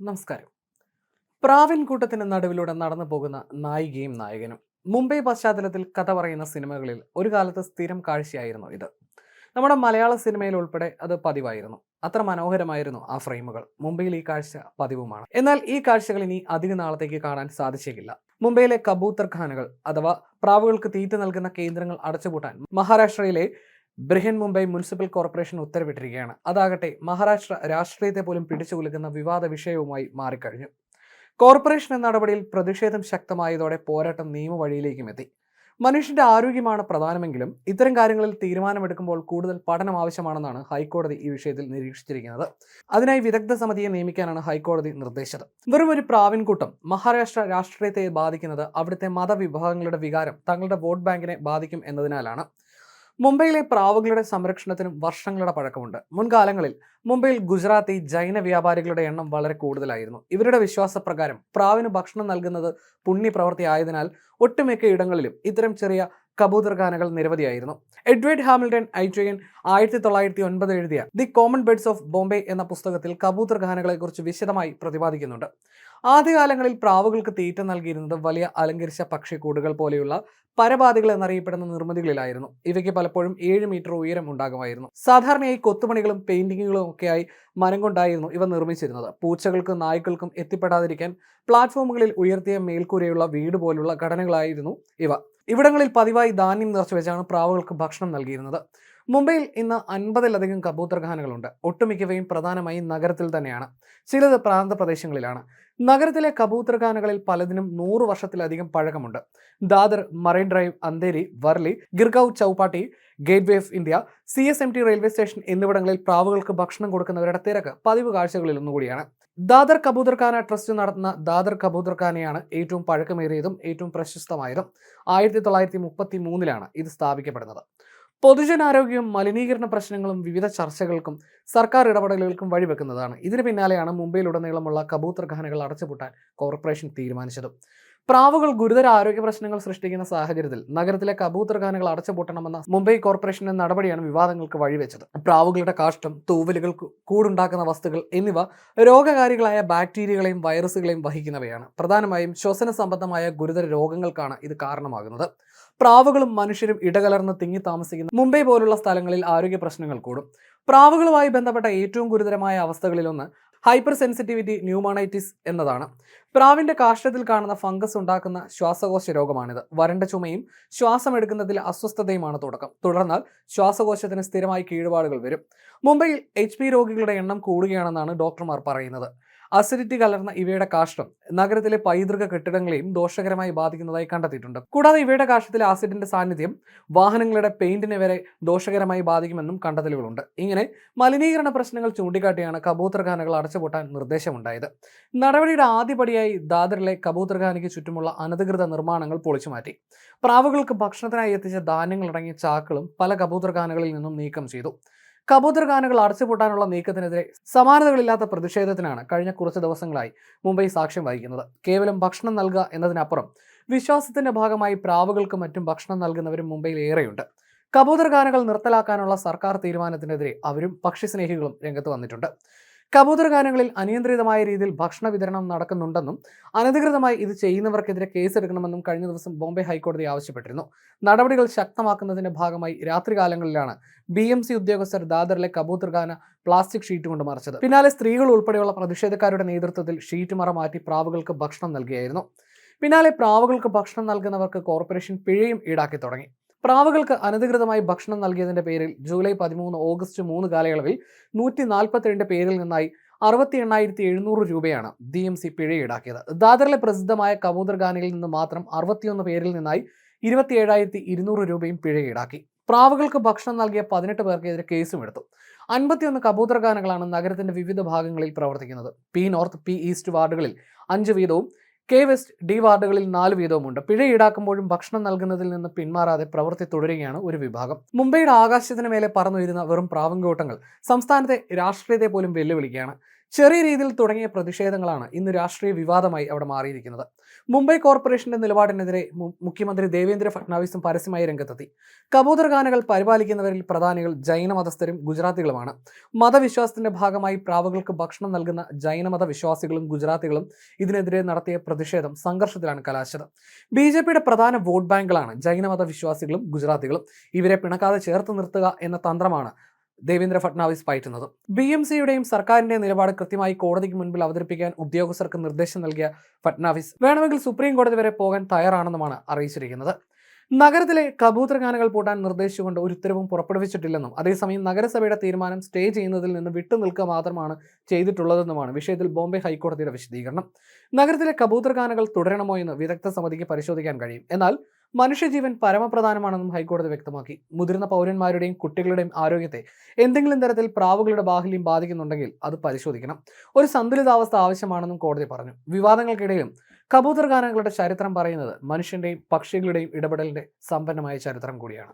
നമസ്കാരം. പ്രാവിൻ കൂട്ടത്തിന് നടുവിലൂടെ നടന്നു പോകുന്ന നായികയും നായകനും മുംബൈ പശ്ചാത്തലത്തിൽ കഥ പറയുന്ന സിനിമകളിൽ ഒരു കാലത്ത് സ്ഥിരം കാഴ്ചയായിരുന്നു ഇത്. നമ്മുടെ മലയാള സിനിമയിൽ ഉൾപ്പെടെ അത് പതിവായിരുന്നു. അത്ര മനോഹരമായിരുന്നു ആ ഫ്രെയിമുകൾ. മുംബൈയിൽ ഈ കാഴ്ച പതിവുമാണ്. എന്നാൽ ഈ കാഴ്ചകൾ ഇനി അധിക നാളത്തേക്ക് കാണാൻ സാധിച്ചേക്കില്ല. മുംബൈയിലെ കബൂത്തർ ഖാനുകൾ അഥവാ പ്രാവുകൾക്ക് തീറ്റ നൽകുന്ന കേന്ദ്രങ്ങൾ അടച്ചുപൂട്ടാൻ മഹാരാഷ്ട്രയിലെ ബ്രിഹൻ മുംബൈ മുനിസിപ്പൽ കോർപ്പറേഷൻ ഉത്തരവിട്ടിരിക്കുകയാണ്. അതാകട്ടെ മഹാരാഷ്ട്ര രാഷ്ട്രീയത്തെ പോലും പിടിച്ചു കുലുക്കുന്ന വിവാദ വിഷയവുമായി മാറിക്കഴിഞ്ഞു. കോർപ്പറേഷൻ എന്ന നടപടിയിൽ പ്രതിഷേധം ശക്തമായതോടെ പോരാട്ടം നിയമവഴിയിലേക്കും എത്തി. മനുഷ്യന്റെ ആരോഗ്യമാണ് പ്രധാനമെങ്കിലും ഇത്തരം കാര്യങ്ങളിൽ തീരുമാനമെടുക്കുമ്പോൾ കൂടുതൽ പഠനം ആവശ്യമാണെന്നാണ് ഹൈക്കോടതി ഈ വിഷയത്തിൽ നിരീക്ഷിച്ചിരിക്കുന്നത്. അതിനായി വിദഗ്ധ സമിതിയെ നിയമിക്കാനാണ് ഹൈക്കോടതി നിർദ്ദേശിച്ചത്. വെറും ഒരു പ്രാവിൻകൂട്ടം മഹാരാഷ്ട്ര രാഷ്ട്രീയത്തെ ബാധിക്കുന്നത് അവിടുത്തെ മതവിഭാഗങ്ങളുടെ വികാരം തങ്ങളുടെ വോട്ട് ബാങ്കിനെ ബാധിക്കും എന്നതിനാലാണ്. മുംബൈയിലെ പ്രാവുകളുടെ സംരക്ഷണത്തിനും വർഷങ്ങളുടെ പഴക്കമുണ്ട്. മുൻകാലങ്ങളിൽ മുംബൈയിൽ ഗുജറാത്തി ജൈന വ്യാപാരികളുടെ എണ്ണം വളരെ കൂടുതലായിരുന്നു. ഇവരുടെ വിശ്വാസപ്രകാരം പ്രാവിന് ഭക്ഷണം നൽകുന്നത് പുണ്യപ്രവൃത്തി ആയതിനാൽ ഒട്ടുമിക്ക ഇടങ്ങളിലും ഇത്തരം ചെറിയ കബൂതർഖാനകൾ നിരവധിയായിരുന്നു. എഡ്വേർഡ് ഹാമിൽട്ടൺ ഐട്രിയൻ ആയിരത്തി തൊള്ളായിരത്തി ഒൻപത് എഴുതിയ the common birds of Bombay എന്ന പുസ്തകത്തിൽ കബൂതർ കുറിച്ച് വിശദമായി പ്രതിപാദിക്കുന്നുണ്ട്. ആദ്യകാലങ്ങളിൽ പ്രാവുകൾക്ക് തീറ്റ നൽകിയിരുന്നത് വലിയ അലങ്കരിച്ച പക്ഷിക്കൂടുകൾ പോലെയുള്ള പരപാതികൾ എന്നറിയപ്പെടുന്ന നിർമ്മിതികളിലായിരുന്നു. ഇവയ്ക്ക് പലപ്പോഴും ഏഴ് മീറ്റർ ഉയരം ഉണ്ടാകുമായിരുന്നു. സാധാരണയായി കൊത്തുപണികളും പെയിന്റിങ്ങുകളും ഒക്കെയായി മരം കൊണ്ടായിരുന്നു ഇവ നിർമ്മിച്ചിരുന്നത്. പൂച്ചകൾക്കും നായ്ക്കൾക്കും എത്തിപ്പെടാതിരിക്കാൻ പ്ലാറ്റ്ഫോമുകളിൽ ഉയർത്തിയ മേൽക്കൂരയുള്ള വീട് പോലുള്ള ഘടനകളായിരുന്നു ഇവ. ഇവിടങ്ങളിൽ പതിവായി ധാന്യം നിറച്ചു വെച്ചാണ് പ്രാവുകൾക്ക് ഭക്ഷണം നൽകിയിരുന്നത്. മുംബൈയിൽ ഇന്ന് അൻപതിലധികം കബൂത്തർഖാനകളുണ്ട്. ഒട്ടുമിക്കവയും പ്രധാനമായും നഗരത്തിൽ തന്നെയാണ്. ചിലത് പ്രാന്ത പ്രദേശങ്ങളിലാണ്. നഗരത്തിലെ കബൂത്തർഖാനകളിൽ പലതിനും നൂറ് വർഷത്തിലധികം പഴക്കമുണ്ട്. Dadar Marine Drive Andheri Worli Girgaon Chowpatty Gateway of India C S M T railway station എന്നിവിടങ്ങളിൽ പ്രാവുകൾക്ക് ഭക്ഷണം കൊടുക്കുന്നവരുടെ തിരക്ക് പതിവ് കാഴ്ചകളിൽ ഒന്നുകൂടിയാണ്. ദാദർ കബൂതർഖാന ട്രസ്റ്റ് നടത്തുന്ന ദാദർ കബൂതർഖാനയാണ് ഏറ്റവും പഴക്കമേറിയതും ഏറ്റവും പ്രശസ്തമായതും. ആയിരത്തി തൊള്ളായിരത്തി മുപ്പത്തി മൂന്നിലാണ് ഇത് സ്ഥാപിക്കപ്പെടുന്നത്. പൊതുജനാരോഗ്യവും മലിനീകരണ പ്രശ്നങ്ങളും വിവിധ ചർച്ചകൾക്കും സർക്കാർ ഇടപെടലുകൾക്കും വഴിവെക്കുന്നതാണ്. ഇതിന് പിന്നാലെയാണ് മുംബൈയിലുടനീളമുള്ള കബൂത്തർ ഖാനകൾ അടച്ചുപൂട്ടാൻ കോർപ്പറേഷൻ തീരുമാനിച്ചത്. പ്രാവുകൾ ഗുരുതര ആരോഗ്യ പ്രശ്നങ്ങൾ സൃഷ്ടിക്കുന്ന സാഹചര്യത്തിൽ നഗരത്തിലെ കബൂത്തർ ഖാനകൾ അടച്ചുപൂട്ടണമെന്ന മുംബൈ കോർപ്പറേഷന്റെ നടപടിയാണ് വിവാദങ്ങൾക്ക് വഴിവെച്ചത്. പ്രാവുകളുടെ കാഷ്ടം തൂവലുകൾ കൂടുണ്ടാക്കുന്ന വസ്തുക്കൾ എന്നിവ രോഗകാരികളായ ബാക്ടീരിയകളെയും വൈറസുകളെയും വഹിക്കുന്നവയാണ്. പ്രധാനമായും ശ്വസന സംബന്ധമായ ഗുരുതര രോഗങ്ങൾക്കാണ് ഇത് കാരണമാകുന്നത്. പ്രാവുകളും മനുഷ്യരും ഇടകലർന്ന് തിങ്ങി താമസിക്കുന്ന മുംബൈ പോലുള്ള സ്ഥലങ്ങളിൽ ആരോഗ്യ പ്രശ്നങ്ങൾ കൂടും. പ്രാവുകളുമായി ബന്ധപ്പെട്ട ഏറ്റവും ഗുരുതരമായ അവസ്ഥകളിലൊന്ന് ഹൈപ്പർ സെൻസിറ്റിവിറ്റി ന്യൂമോണൈറ്റിസ് എന്നതാണ്. പ്രാവിന്റെ കാഷ്ടത്തിൽ കാണുന്ന ഫംഗസ് ഉണ്ടാക്കുന്ന ശ്വാസകോശ രോഗമാണിത്. വരണ്ട ചുമയും ശ്വാസം എടുക്കുന്നതിൽ അസ്വസ്ഥതയുമാണ് തുടക്കം. തുടർന്ന് ശ്വാസകോശത്തിന് സ്ഥിരമായി കീഴുപാടുകൾ വരും. മുംബൈയിൽ എച്ച് രോഗികളുടെ എണ്ണം കൂടുകയാണെന്നാണ് ഡോക്ടർമാർ പറയുന്നത്. അസിഡിറ്റി കലർന്ന ഇവയുടെ കാഷ്ടം നഗരത്തിലെ പൈതൃക കെട്ടിടങ്ങളെയും ദോഷകരമായി ബാധിക്കുന്നതായി കണ്ടെത്തിയിട്ടുണ്ട്. കൂടാതെ ഇവയുടെ കാഷ്ടത്തിലെ ആസിഡിന്റെ സാന്നിധ്യം വാഹനങ്ങളുടെ പെയിന്റിനെ വരെ ദോഷകരമായി ബാധിക്കുമെന്നും കണ്ടെത്തലുകളുണ്ട്. ഇങ്ങനെ മലിനീകരണ പ്രശ്നങ്ങൾ ചൂണ്ടിക്കാട്ടിയാണ് കബൂത്തർഖാനകൾ അടച്ചുപൂട്ടാൻ നിർദ്ദേശമുണ്ടായത്. നടപടിയുടെ ആദ്യപടിയായി ദാദറിലെ കബൂത്തർഖാനയ്ക്ക് ചുറ്റുമുള്ള അനധികൃത നിർമ്മാണങ്ങൾ പൊളിച്ചുമാറ്റി. പ്രാവുകൾക്ക് ഭക്ഷണത്തിനായി എത്തിച്ച ധാന്യങ്ങളടങ്ങിയ ചാക്കുകളും പല കബൂത്തർഖാനകളിൽ നിന്നും നീക്കം ചെയ്തു. കബൂത്തർ ഖാനുകൾ അടച്ചുപൂട്ടാനുള്ള നീക്കത്തിനെതിരെ സമാനതകളില്ലാത്ത പ്രതിഷേധത്തിനാണ് കഴിഞ്ഞ കുറച്ച് ദിവസങ്ങളായി മുംബൈ സാക്ഷ്യം വഹിക്കുന്നത്. കേവലം ഭക്ഷണം നൽകുക എന്നതിനപ്പുറം വിശ്വാസത്തിന്റെ ഭാഗമായി പ്രാവുകൾക്ക് മറ്റും ഭക്ഷണം നൽകുന്നവരും മുംബൈയിൽ ഏറെയുണ്ട്. കബൂതർ ഖാനുകൾ നിർത്തലാക്കാനുള്ള സർക്കാർ തീരുമാനത്തിനെതിരെ അവരും പക്ഷിസ്നേഹികളും രംഗത്ത് വന്നിട്ടുണ്ട്. കബൂതർ ഗാനങ്ങളിൽ അനിയന്ത്രിതമായ രീതിയിൽ ഭക്ഷണ വിതരണം നടക്കുന്നുണ്ടെന്നും അനധികൃതമായി ഇത് ചെയ്യുന്നവർക്കെതിരെ കേസെടുക്കണമെന്നും കഴിഞ്ഞ ദിവസം ബോംബെ ഹൈക്കോടതി ആവശ്യപ്പെട്ടിരുന്നു. നടപടികൾ ശക്തമാക്കുന്നതിന്റെ ഭാഗമായി രാത്രികാലങ്ങളിലാണ് ബി എം സി ഉദ്യോഗസ്ഥർ ദാദറിലെ കബൂതർ ഗാന പ്ലാസ്റ്റിക് ഷീറ്റ് കൊണ്ട് മറിച്ചത്. പിന്നാലെ സ്ത്രീകൾ ഉൾപ്പെടെയുള്ള പ്രതിഷേധക്കാരുടെ നേതൃത്വത്തിൽ ഷീറ്റ് മറ മാറ്റി പ്രാവുകൾക്ക് ഭക്ഷണം നൽകിയായിരുന്നു. പിന്നാലെ പ്രാവുകൾക്ക് ഭക്ഷണം നൽകുന്നവർക്ക് കോർപ്പറേഷൻ പിഴയും ഈടാക്കി തുടങ്ങി. പ്രാവുകൾക്ക് അനധികൃതമായി ഭക്ഷണം നൽകിയതിന്റെ പേരിൽ ജൂലൈ പതിമൂന്ന് ഓഗസ്റ്റ് മൂന്ന് കാലയളവിൽ നൂറ്റി നാൽപ്പത്തിരണ്ട് പേരിൽ നിന്നായി അറുപത്തി എണ്ണായിരത്തി എഴുന്നൂറ് രൂപയാണ് ഡി എം സി പിഴ ഈടാക്കിയത്. ദാദറിലെ പ്രസിദ്ധമായ കബൂതർ ഗാനയിൽ നിന്ന് മാത്രം അറുപത്തിയൊന്ന് പേരിൽ നിന്നായി ഇരുപത്തി ഏഴായിരത്തി ഇരുന്നൂറ് രൂപയും പിഴ ഈടാക്കി. പ്രാവുകൾക്ക് ഭക്ഷണം നൽകിയ പതിനെട്ട് പേർക്കെതിരെ കേസും എടുത്തു. അൻപത്തിയൊന്ന് ഗാനങ്ങളാണ് നഗരത്തിന്റെ വിവിധ ഭാഗങ്ങളിൽ പ്രവർത്തിക്കുന്നത്. പി നോർത്ത് പി ഈസ്റ്റ് വാർഡുകളിൽ അഞ്ച് വീതവും കെ വെസ്റ്റ് ഡി വാർഡുകളിൽ നാല് വീതവുമുണ്ട്. പിഴ ഈടാക്കുമ്പോഴും ഭക്ഷണം നൽകുന്നതിൽ നിന്ന് പിന്മാറാതെ പ്രവൃത്തി തുടരുകയാണ് ഒരു വിഭാഗം. മുംബൈയുടെ ആകാശത്തിന് മേലെ പറന്നുയരുന്ന വെറും പ്രാവങ്കോട്ടങ്ങൾ സംസ്ഥാനത്തെ രാഷ്ട്രീയത്തെ പോലും വെല്ലുവിളിക്കുകയാണ്. ചെറിയ രീതിയിൽ തുടങ്ങിയ പ്രതിഷേധങ്ങളാണ് ഇന്ന് രാഷ്ട്രീയ വിവാദമായി അവിടെ മാറിയിരിക്കുന്നത്. മുംബൈ കോർപ്പറേഷന്റെ നിലപാടിനെതിരെ മുഖ്യമന്ത്രി ദേവേന്ദ്ര ഫട്നാവിസും പരസ്യമായി രംഗത്തെത്തി. കബൂതർഖാനകൾ പരിപാലിക്കുന്നവരിൽ പ്രധാനികൾ ജൈന മതസ്ഥരും ഗുജറാത്തികളുമാണ്. മതവിശ്വാസത്തിന്റെ ഭാഗമായി പ്രാവുകൾക്ക് ഭക്ഷണം നൽകുന്ന ജൈനമത വിശ്വാസികളും ഗുജറാത്തികളും ഇതിനെതിരെ നടത്തിയ പ്രതിഷേധം സംഘർഷത്തിലാണ് കലാശത് ബി ജെ പിയുടെ പ്രധാന വോട്ട് ബാങ്കുകളാണ് ജൈനമത വിശ്വാസികളും ഗുജറാത്തികളും. ഇവരെ പിണക്കാതെ ചേർത്ത് നിർത്തുക എന്ന തന്ത്രമാണ് ദേവേന്ദ്ര ഫട്നാവിസ് പയറ്റുന്നത്. ബി എം സിയുടെയും സർക്കാരിന്റെയും നിലപാട് കൃത്യമായി കോടതിക്ക് മുൻപിൽ അവതരിപ്പിക്കാൻ ഉദ്യോഗസ്ഥർക്ക് നിർദ്ദേശം നൽകിയ ഫട്നാവിസ് വേണമെങ്കിൽ സുപ്രീം കോടതി വരെ പോകാൻ തയ്യാറാണെന്നുമാണ് അറിയിച്ചിരിക്കുന്നത്. നഗരത്തിലെ കബൂത്തർ ഖാനകൾ പൂട്ടാൻ നിർദ്ദേശിച്ചുകൊണ്ട് ഒരു ഉത്തരവും പുറപ്പെടുവിച്ചിട്ടില്ലെന്നും അതേസമയം നഗരസഭയുടെ തീരുമാനം സ്റ്റേ ചെയ്യുന്നതിൽ നിന്ന് വിട്ടുനിൽക്കുക മാത്രമാണ് ചെയ്തിട്ടുള്ളതെന്നുമാണ് വിഷയത്തിൽ ബോംബെ ഹൈക്കോടതിയുടെ വിശദീകരണം. നഗരത്തിലെ കബൂത്തർ ഖാനകൾ തുടരണമോ എന്ന് വിദഗ്ധ സമിതിക്ക് പരിശോധിക്കാൻ കഴിയും. എന്നാൽ മനുഷ്യജീവൻ പരമപ്രധാനമാണെന്നും ഹൈക്കോടതി വ്യക്തമാക്കി. മുതിർന്ന പൗരന്മാരുടെയും കുട്ടികളുടെയും ആരോഗ്യത്തെ എന്തെങ്കിലും തരത്തിൽ പ്രാവുകളുടെ ബാഹുല്യം ബാധിക്കുന്നുണ്ടെങ്കിൽ അത് പരിശോധിക്കണം. ഒരു സന്തുലിതാവസ്ഥ ആവശ്യമാണെന്നും കോടതി പറഞ്ഞു. വിവാദങ്ങൾക്കിടയിലും കബൂതർ ഗാനങ്ങളുടെ ചരിത്രം പറയുന്നത് മനുഷ്യന്റെയും പക്ഷികളുടെയും ഇടപെടലിന്റെ സമ്പന്നമായ ചരിത്രം കൂടിയാണ്.